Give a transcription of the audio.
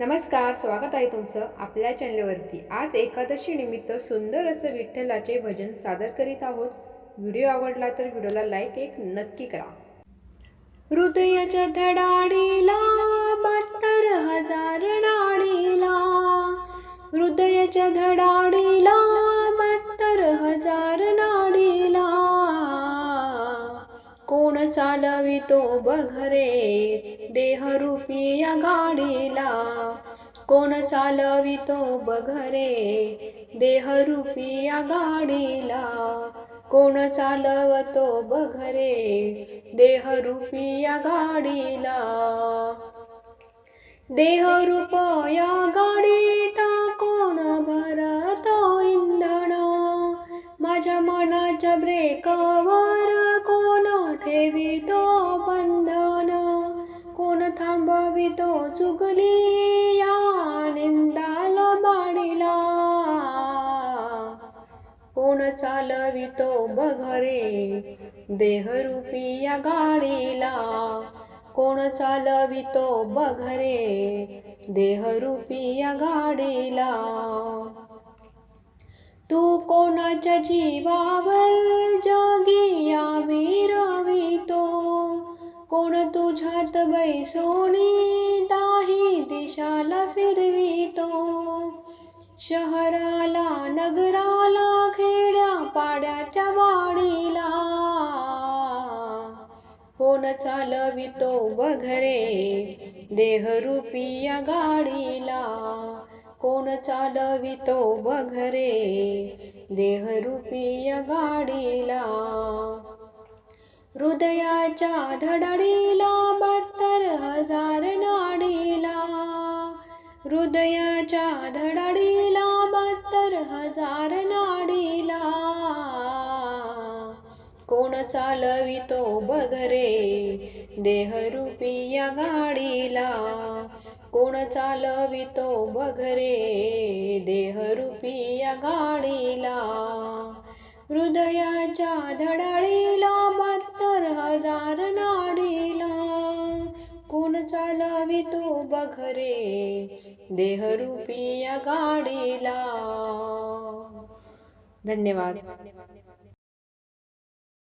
नमस्कार स्वागत आहे तुमचं आपल्या चॅनलवरती. आज एकादशी निमित्त सुंदर असं विठ्ठलाचे भजन सादर करीत आहोत. व्हिडिओ आवडला तर व्हिडिओला लाईक एक नक्की करा. हृदयाच्या धडाडीला कोण चालवितो बघरे देहरूपी या गाडीला कोण चालवितो बघरे देहरूपी या गाडीला कोण चालवतो बघरे देहरूपी या गाडीला देहरूप या गाडीत कोण भरतो इंधन? माझ्या मनाच्या ब्रेकवर तो चुकली या निंदाल बाडीला कोण चालवितो बघरे देहरूपी या गाडीला. कोण चालवितो बघरे देहरूपी या गाडीला. तू कोणाच्या जीवावर जगी यावी रवितो कोण तुझ्यात बैसोनी शहराला नगराला खेड्या पाड्याच्या वाडीला. कोण चालवितो बघरे देहरूपी या गाडीला. कोण चालवितो बघरे देहरूपी या गाडीला. हृदयाच्या धडडीला बत्तर हजार हृदयाच्या धडडीला बहात्तर हजार नाडीला कोण चालवितो बघरे देहरूपी या गाडीला. कोण चालवितो बघरे देहरूपी या गाडीला. हृदयाच्या धडाळी चालवितो बघरे देहरूपी या गाडीला. धन्यवाद.